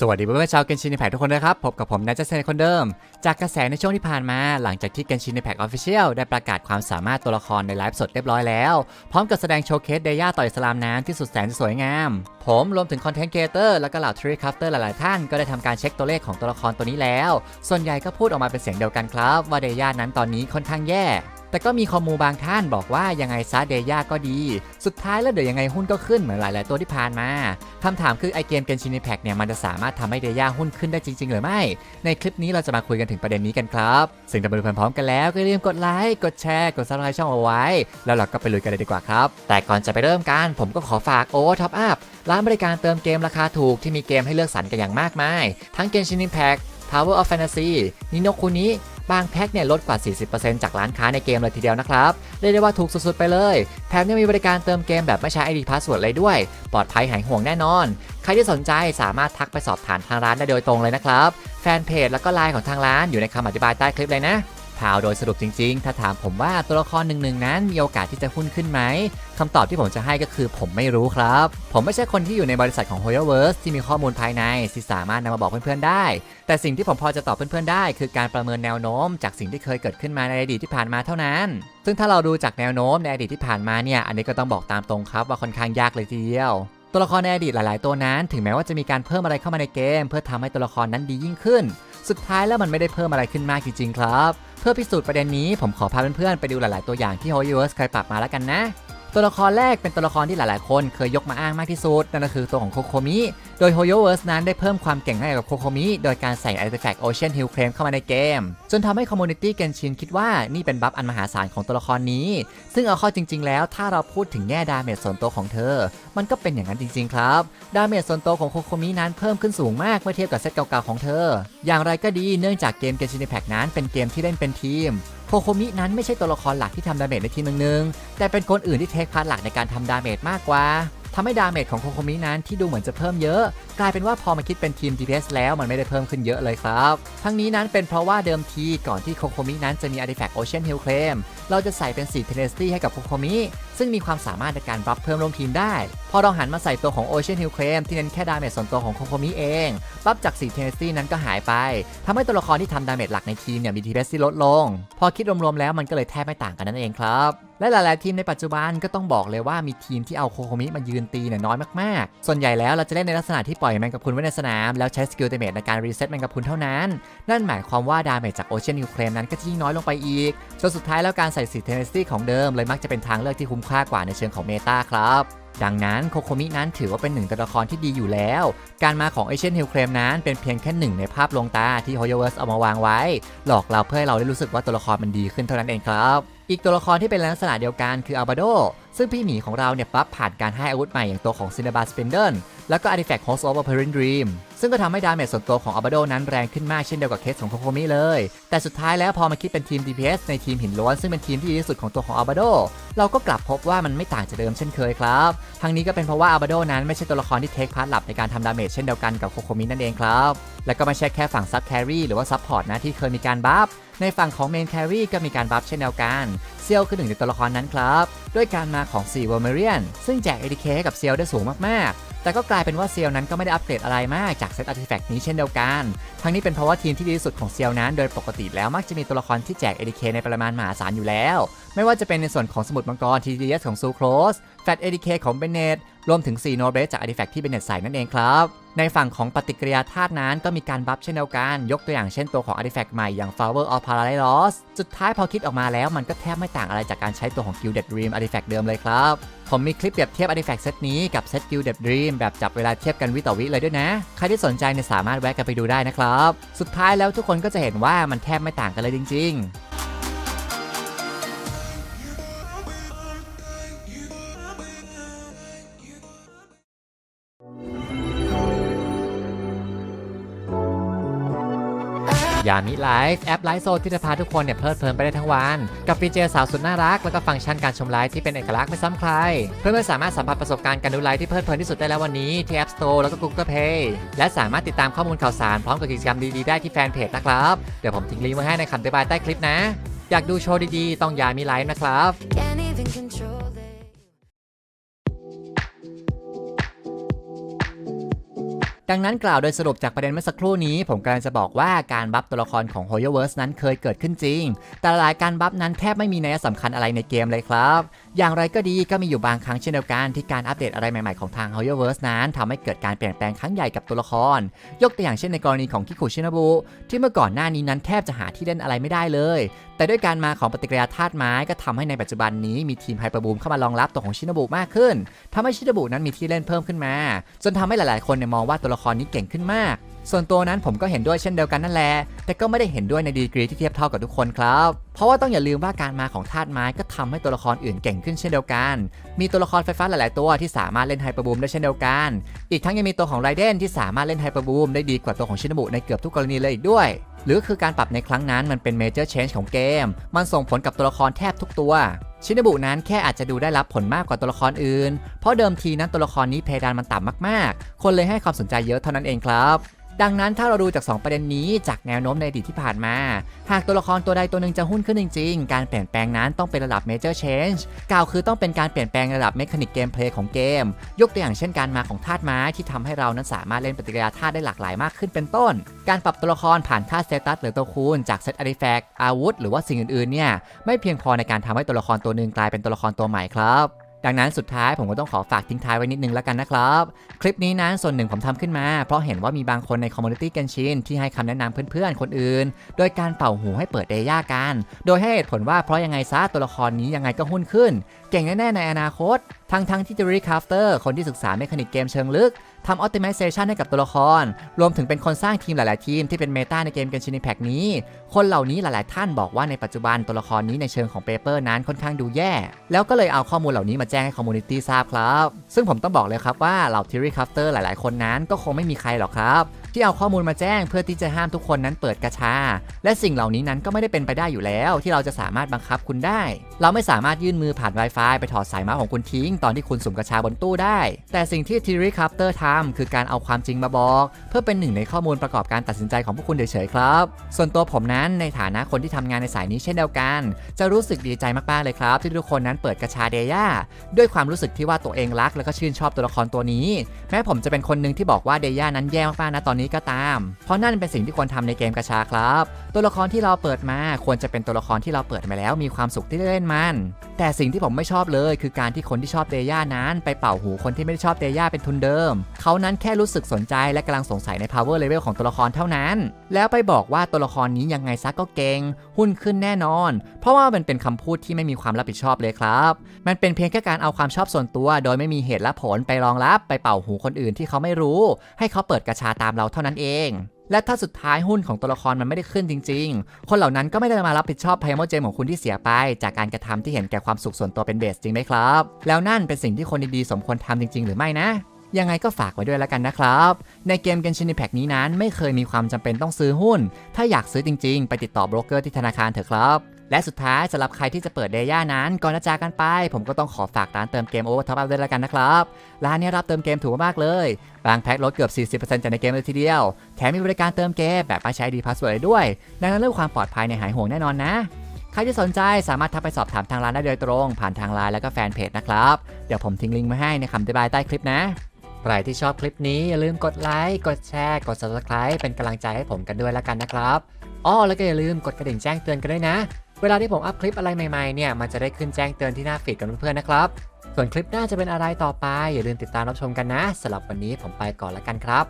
สวัสดีเพื่อนๆชาวเกนชิน i นแพทุกคนนะครับ พบกับผมนัทเจษนคนเดิม จากกระแสในช่วงที่ผ่านมาหลังจากที่เกนชิน i นแพ Official ได้ประกาศความสามารถตัวละครในไลฟ์สดเรียบร้อยแล้ว พร้อมกับแสดงโชว์เคสเดย่าต่อยสลามน้ำที่สุดแสนจะสวยงาม ผมรวมถึงคอนเทนต์เอเตอร์และก็เหล่าทริคคัฟเตอร์หลายๆ ท่านก็ได้ทำการเช็คตัวเลขของตัวละครตัวนี้แล้ว ส่วนใหญ่ก็พูดออกมาเป็นเสียงเดียวกันครับ ว่าเดย่านั้นตอนนี้ค่อนข้างแย่ แต่ก็มีข้อมูลบางท่านบอกว่ายังไงซะเดย่าก็ดี สุดท้ายแล้วเดี๋ยวยังไงหุ้นก็ขึ้นเหมือนหลาย ๆ ตัวที่ผ่านมาคำถามคือไอเกมเกนชิน i นแพ c เนี่ยมันจะสามารถทำให้เดย่าหุ้นขึ้นได้จริง ๆ หรือไม่ ในคลิปนี้เราจะมาคุยกันถึงประเด็นนี้กันครับซึ่งถ้ามาดูพร้อมๆกันแล้วก็อย่าลืมกดไลค์กดแชร์กดซับสไครต์ช่องเอาไว้ แล้วเราก็ไปลุยกันเลยดีกว่าครับ แต่ก่อนจะไปเริ่มกันผมก็ขอฝากโอท็อปอัพร้านบริการเติมเกมราคาถูกที่มีเกมให้เลือกสรรกันอย่างมากมาย ทั้งเกมชิน i นแพ c Power of Fantasy นิโนคุนิ บางแพ็คเนี่ยลดกว่า 40%จากร้านค้าในเกมเลยทีเดียวนะครับเรียกได้ว่าถูกสุดๆไปเลยแถมยังมีบริการเติมเกมแบบไม่ใช้ ID Password เลยด้วย ปลอดภัยหายห่วงแน่นอน ใครที่สนใจสามารถทักไปสอบถามทางร้านได้โดยตรงเลยนะครับแฟนเพจแล้วก็ไลน์ของทางร้านอยู่ในคำอธิบายใต้คลิปเลยนะ ข่าวโดยสรุปจริงๆ ถ้าถามผมว่าตัวละครหนึ่งๆนั้นมีโอกาสที่จะหุ้นขึ้นไหมคำตอบที่ผมจะให้ก็คือผมไม่รู้ครับ ผมไม่ใช่คนที่อยู่ในบริษัทของ h o y o v e r s e ที่มีข้อมูลภายในที่สามารถนำมาบอกเพื่อนๆได้ แต่สิ่งที่ผมพอจะตอบเพื่อนๆได้ คือการประเมินแนวโน้ม จากสิ่งที่เคยเกิดขึ้นมาในอดีตที่ผ่านมาเท่านั้น ซึ่งถ้าเราดูจากแนวโน้มในอดีตที่ผ่านมาเนี่ยอันนี้ก็ต้องบอกตามตรงครับว่าค่อนข้างยากเลยทีเดียวตัวละครในอดีตหลาย ๆ ตัวนั้น ถึงแม้ว่าจะมีการเพิ่มอะไรเข้ามาในเกม เพื่อทำให้ตัวละครนั้นดียิ่งขึ้น สุดท้ายแล้วมันไม่ได้เพิ่มอะไรขึ้นมากจริง ๆ ครับ เพื่อพิสูจน์ประเด็นนี้ผมขอพาเพื่อนๆไปดูหลาย ๆ ตัวอย่างที่ h o y o v e r s e เคยปรับมาแล้วกันนะ ตัวละครแรกเป็นตัวละครที่หลายๆ คนเคยยกมาอ้างมากที่สุด นั่นก็คือตัวของโคโคมิ โดย h o y o v e r s e นั้นได้เพิ่มความเก่งให้กับโคโคมิ โดยการใส่ Artifact Ocean Hill Claim เข้ามาในเกม จนทำให้ Community Genshin คิดว่านี่เป็นบัฟอันมหาศาลของตัวละครนี้ ซึ่งเอาข้อจริง ๆ แล้วถ้าเราพูดถึงแง่ดาเมจส่วนตัวของเธอ มันก็เป็นอย่างนั้นจริง ๆ ครับ ดาเมจส่วนตัวของโคโคมินั้นเพิ่มขึ้นสูงมากเมื่อเทียบกับเซตเก่าๆของเธอ อย่างไรก็ดีเนื่องจากเกม Genshin Impact นั้นเป็นเกมที่เล่นเป็นทีม โคโคมินั้นไม่ใช่ตัวละครหลักที่ทำดาเมจในทีมหนึ่งๆแต่เป็นคนอื่นที่เทคพาร์ทหลักในการทำดาเมจมากกว่าทำให้ดาเมจของโคโคมินั้นที่ดูเหมือนจะเพิ่มเยอะ กลายเป็นว่าพอมาคิดเป็นทีม DPS แล้วมันไม่ได้เพิ่มขึ้นเยอะเลยครับ ทั้งนี้นั้นเป็นเพราะว่าเดิมทีก่อนที่โคโคมินั้นจะมีอาร์ติแฟกต์โอเชียนฮิลเคลมเราจะใส่เป็นสีเทเนสตี้ให้กับโคโคมิ ซึ่งมีความสามารถในการรับเพิ่มลงทีมได้ พอเราหันมาใส่ตัวของ Ocean Hill Claim ที่เน้นแค่ดาเมจส่วนตัวของโคโคมิเองปั๊บจาก4 Tenacity นั้นก็หายไปทำให้ตัวละครที่ทำดาเมจหลักในทีมเนี่ยมี DPS ที่ลดลง พอคิดรวมๆแล้วมันก็เลยแทบไม่ต่างกันนั่นเองครับและหลาย ๆ ทีมในปัจจุบันก็ต้องบอกเลยว่ามีทีมที่เอาโคโคมิมายืนตีเนี่ยน้อยมาก ๆ ส่วนใหญ่แล้วเราจะเล่นในลักษณะที่ปล่อยแมงกะพรุนไว้ในสนาม แล้วใช้สกิลเดเมจในการรีเซ็ตแมงกะพรุนเท่านั้น นั่นหมายความว่าดาเมจจากโอเชียนนิวเคลมนั้นก็จะยิ่งน้อยลงไปอีก จนสุดท้ายแล้วการใส่สีเทนเนสตี้ของเดิมเลยมักจะเป็นทางเลือกที่คุ้มค่ากว่าในเชิงของเมตาครับดังนั้นโคโคมินั้นถือว่าเป็นหนึ่งตัวละครที่ดีอยู่แล้ว การมาของเอเชียนฮิลเครมนั้นเป็นเพียงแค่หนึ่งในภาพลวงตาที่โฮโยเวิร์สเอามาวางไว้ หลอกเราเพื่อให้เราได้รู้สึกว่าตัวละครมันดีขึ้นเท่านั้นเองครับ อีกตัวละครที่เป็นลักษณะเดียวกันคืออัลบาโด ซึ่งพี่หมีของเราเนี่ยปั๊บผ่านการให้อาวุธใหม่อย่างตัวของซิน n บาสเปนเดิลแล้วก็ Artifact Host of a p e r i n Dream ซึ่งก็ทำให้ดาเมจส่วนตัวของอัลบาโดนั้นแรงขึ้นมากเช่นเดียวกับเคสของโคโคมิเลย แต่สุดท้ายแล้วพอมาคิดเป็นทีม DPS ในทีมหินล้วนซึ่งเป็นทีมที่ดีที่สุดของตัวของอัลบาโดเราก็กลับพบว่ามันไม่ต่างจากเดิมเช่นเคยครับ ทั้งนี้ก็เป็นเพราะว่าอัลบาโดนั้นไม่ใช่ตัวละครที่เทคพาร์ทหลับในการทำดาเมจเช่นเดียวกันกับโคโคมินั่นเองครับและก็ไม่ใช่แค่ฝั่งซับแครี่หรือว่าซับพอร์ตนะที่เคยมีการบัฟในฝั่งของเมนแครี่ก็มีการบัฟเช่นเดียวกัน เซียวคือหนึ่งในตัวละครนั้นครับด้วยการมาของซีวอร์เมเรียนซึ่งแจก ADK ให้กับเซียวได้สูงมากๆ แต่ก็กลายเป็นว่าเซียวนั้นก็ไม่ได้อัปเกรดอะไรมากจากเซตอาร์ติแฟกต์นี้เช่นเดียวกัน ทั้งนี้เป็นเพราะว่าทีมที่ดีที่สุดของเซียวนั้น โดยปกติแล้วมักจะมีตัวละครที่แจก ADK ในปริมาณมหาศาลอยู่แล้ว ไม่ว่าจะเป็นในส่วนของสมุดมังกรทีดีเอสของซูโครสแฟต ADK ของเบเนต รวมถึง4โนเบสจากอาร์ติแฟกต์ที่เบเนตใสนั่นเองครับ ในฝั่งของปฏิกิริยาธาตุนั้นก็มีการบัฟเช่นเดียวกัน ยกตัวอย่างเช่นตัวของ Artifact ใหม่อย่าง Flower of Paradise สุดท้ายพอคิดออกมาแล้วมันก็แทบไม่ต่างอะไรจากการใช้ตัวของ Gilded Dream Artifact เดิมเลยครับ ผมมีคลิปเปรียบเทียบ Artifact เซตนี้กับเซต Gilded Dream แบบจับเวลาเทียบกันวิต่อวิเลยด้วยนะ ใครที่สนใจเนี่ยสามารถแวะกันไปดูได้นะครับ สุดท้ายแล้วทุกคนก็จะเห็นว่ามันแทบไม่ต่างกันเลยจริง ๆ ยามิไลฟ์แอปไลฟ์โซนที่จะพาทุกคนเนี่ยเพลิดเพลินไปได้ทั้งวัน กับฟีเจอร์สาวสุดน่ารัก แล้วก็ฟังก์ชันการชมไลฟ์ที่เป็นเอกลักษณ์ไม่ซ้ำใคร เพื่อนๆสามารถสัมผัสประสบการณ์การดูไลฟ์ที่เพลิดเพลินที่สุดได้แล้ววันนี้ที่ App Store แล้วก็ Google Play และสามารถติดตามข้อมูลข่าวสารพร้อมกับกิจกรรมดีๆได้ที่แฟนเพจนะครับเดี๋ยวผมทิ้งลิงก์ไว้ให้ในคำอธิบายใต้คลิปนะ อยากดูโชว์ดีๆต้องยามิไลฟ์นะครับ ดังนั้นกล่าวโดยสรุปจากประเด็นเมื่อสักครู่นี้ ผมกำลังจะบอกว่าการบัฟตัวละครของ h o y o v e r s e นั้นเคยเกิดขึ้นจริง แต่หลายการบัฟนั้นแทบไม่มีนัยสำคัญอะไรในเกมเลยครับ อย่างไรก็ดีก็มีอยู่บางครั้งเช่นเดียวกันที่การอัปเดตอะไรใหม่ๆของทาง h o y o v e r s e นั้นทำให้เกิดการเปลี่ยนแปลงครั้งใหญ่กับตัวละคร ยกตัวอย่างเช่นในกรณีของคิคุชินาบุที่เมื่อก่อนหน้านี้นั้นแทบจะหาที่เล่นอะไรไม่ได้เลย แต่ด้วยการมาของปฏิกิริยาธาตุไม้ก็ทำให้ในปัจจุบันนี้มีทีมไฮเปอร์บูมเข้ามารองรับตัวของชินบุมากขึ้นทำให้ชินบุนั้นมีที่เล่นเพิ่มขึ้นมา จนทำให้หลาย ๆ คนเนี่ยมองว่าตัวละครนี้เก่งขึ้นมาก ส่วนตัวนั้นผมก็เห็นด้วยเช่นเดียวกันนั่นแหละ แต่ก็ไม่ได้เห็นด้วยในดีกรีที่เทียบเท่ากับทุกคนครับ เพราะว่าต้องอย่าลืมว่าการมาของธาตุไม้ก็ทำให้ตัวละครอื่นเก่งขึ้นเช่นเดียวกัน มีตัวละครไฟฟ้าหลาย ๆ ตัวที่สามารถเล่นไฮเปอร์บูมได้เช่นเดียวกัน อีกทั้งยังมีตัวของไรเดนที่สามารถเล่นไฮเปอร์บูมได้ดีกว่าตัวของชินบุในเกือบทุกกรณีเลยอีกด้วย หรือคือการปรับในครั้งนั้นมันเป็นเมเจอร์เชนจ์ของเกม มันส่งผลกับตัวละครแทบทุกตัว ชินบุนั้นแค่อาจจะดูได้รับผลมากกว่าตัวละครอื่น เพราะเดิมทีนั้นตัวละครนี้เพดานมันต่ำมากๆ คนเลยให้ความสนใจเยอะเท่านั้นเองครับ ดังนั้นถ้าเราดูจาก 2 ประเด็นนี้จากแนวโน้มในอดีตที่ผ่านมา หากตัวละครตัวใดตัวหนึ่งจะหุ้นขึ้นจริง ๆ การเปลี่ยนแปลงนั้นต้องเป็นระดับ Major Change กล่าวคือต้องเป็นการเปลี่ยนแปลงระดับเมคานิกเกมเพลย์ของเกม ยกตัวอย่างเช่นการมาของธาตุไม้ที่ทำให้เรานั้นสามารถเล่นปฏิกิริยาธาตุได้หลากหลายมากขึ้นเป็นต้น การปรับตัวละครผ่านค่าสเตตัสหรือตัวคูณจากเซตอาร์ติแฟกต์อาวุธ หรือว่าสิ่งอื่นๆเนี่ยไม่เพียงพอในการทำให้ตัวละครตัวหนึ่งกลายเป็นตัวละครตัวใหม่ครับ ดังนั้นสุดท้ายผมก็ต้องขอฝากทิ้งท้ายไว้นิดนึงแล้วกันนะครับ คลิปนี้นะส่วนหนึ่งผมทำขึ้นมา เพราะเห็นว่ามีบางคนในคอมมูนิตี้กันชินที่ให้คำแนะนำเพื่อนๆ คนอื่น โดยการเป่าหูให้เปิดเดย่ากัน โดยให้เหตุผลว่าเพราะยังไงซะตัวละครนี้ยังไงก็หุ้นขึ้น เก่งแน่ๆในอนาคตทั้งทั้งๆที่ Theory Crafter คนที่ศึกษาเมคานิกเกมเชิงลึกทำ Optimization ให้กับตัวละคร รวมถึงเป็นคนสร้างทีมหลาย ๆ ทีมที่เป็นเมตาในเกมกันชิน Impact นี้ คนเหล่านี้หลาย ๆ ท่านบอกว่าในปัจจุบันตัวละครนี้ในเชิงของเปเปอร์นั้นค่อนข้างดูแย่ แล้วก็เลยเอาข้อมูลเหล่านี้มาแจ้งให้คอมมูนิตี้ทราบครับ ซึ่งผมต้องบอกเลยครับว่าเหล่า Theory Crafter หลาย ๆ คนนั้นก็คงไม่มีใครหรอกครับที่เอาข้อมูลมาแจ้งเพื่อที่จะห้ามทุกคนนั้นเปิดกระชา และสิ่งเหล่านี้นั้นก็ไม่ได้เป็นไปได้อยู่แล้ว ที่เราจะสามารถบังคับคุณได้ เราไม่สามารถยื่นมือผ่าน Wi-Fi ไปถอดสายเมาของคุณทิ้ง ตอนที่คุณสุ่มกระชาบนตู้ได้ แต่สิ่งที่ t h e o r y Crafter ทำคือการเอาความจริงมาบอก เพื่อเป็นหนึ่งในข้อมูลประกอบการตัดสินใจของพวกคุณเฉยๆครับ ส่วนตัวผมนั้นในฐานะคนที่ทำงานในสายนี้เช่นเดียวกัน จะรู้สึกดีใจมากๆเลยครับ ที่ทุกคนนั้นเปิดกระชาเดย่าด้วยความรู้สึกที่ว่าตัวเองรัก และก็ชื่นชอบตัวละครตัวนี้ แม้ผมจะเป็นคนหนึ่งที่บอกว่าเดย่านั้นแย่มากๆนะตอนนี้ก็ตาม เพราะนั่นเป็นสิ่งที่ควรทำในเกมกระชาครับ ตัวละครที่เราเปิดมาควรจะเป็นตัวละครที่เราเปิดมาแล้วมีความสุขที่ได้เล่นมัน แต่สิ่งที่ผมไม่ชอบเลย คือการที่คนที่ชอบเดย่านั้น ไปเป่าหูคนที่ไม่ได้ชอบเดย่าเป็นทุนเดิม เขานั้นแค่รู้สึกสนใจและกำลังสงสัยใน power level ของตัวละครเท่านั้น แล้วไปบอกว่าตัวละครนี้ยังไงซักก็เก่งหุ้นขึ้นแน่นอน เพราะว่ามันเป็นคำพูดที่ไม่มีความรับผิดชอบเลยครับ มันเป็นเพียงแค่การเอาความชอบส่วนตัว โดยไม่มีเหตุและผลไปรองรับไปเป่าหูคนอื่นที่เขาไม่รู้ ให้เขาเปิดกระชาตามเราเท่านั้นเอง และถ้าสุดท้ายหุ้นของตัวละครมันไม่ได้ขึ้นจริง ๆ คนเหล่านั้นก็ไม่ได้มารับผิดชอบไพโมเจมของคุณที่เสียไป จากการกระทำที่เห็นแก่ความสุขส่วนตัวเป็นเบสจริงไหมครับ แล้วนั่นเป็นสิ่งที่คนดีๆสมควรทำจริง ๆ หรือไม่นะยังไงก็ฝากไว้ด้วยแล้วกันนะครับ ในเกม Genshin Impact นี้นั้นไม่เคยมีความจำเป็นต้องซื้อหุ้น ถ้าอยากซื้อจริงๆ ไปติดต่อโบรกเกอร์ที่ธนาคารเถอะครับ และสุดท้ายสำหรับใครที่จะเปิดเดย่านั้นก่อนจะจากกันไป ผมก็ต้องขอฝากร้านเติมเกม Over Top Up ด้วยแล้วกันนะครับ ร้านนี้รับเติมเกมถูกมากเลย บางแพ็คลดเกือบ 40%จากในเกมเลยทีเดียว แถมมีบริการเติมเกมแบบไม่ใช้ดีพาสเวิร์ดด้วย ดังนั้นเรื่องความปลอดภัยในหายห่วงแน่นอนนะใครที่สนใจสามารถทักไปสอบถามทางร้านได้โดยตรง ผ่านทางไลน์แล้วก็แฟนเพจนะครับ เดี๋ยวผมทิ้งลิงก์มาให้ในคำอธิบายใต้คลิปนะใครที่ชอบคลิปนี้อย่าลืมกดไลค์ กดแชร์ กด subscribe เป็นกำลังใจให้ผมกันด้วยแล้วกันนะครับ อ้อแล้วก็อย่าลืมกดกระดิ่งแจ้งเตือนกันด้วยนะ เวลาที่ผมอัพคลิปอะไรใหม่ๆเนี่ยมันจะได้ขึ้นแจ้งเตือนที่หน้าฟีดกันเพื่อนๆนะครับ ส่วนคลิปหน้าจะเป็นอะไรต่อไป อย่าลืมติดตามรับชมกันนะสำหรับวันนี้ผมไปก่อนแล้วกันครับ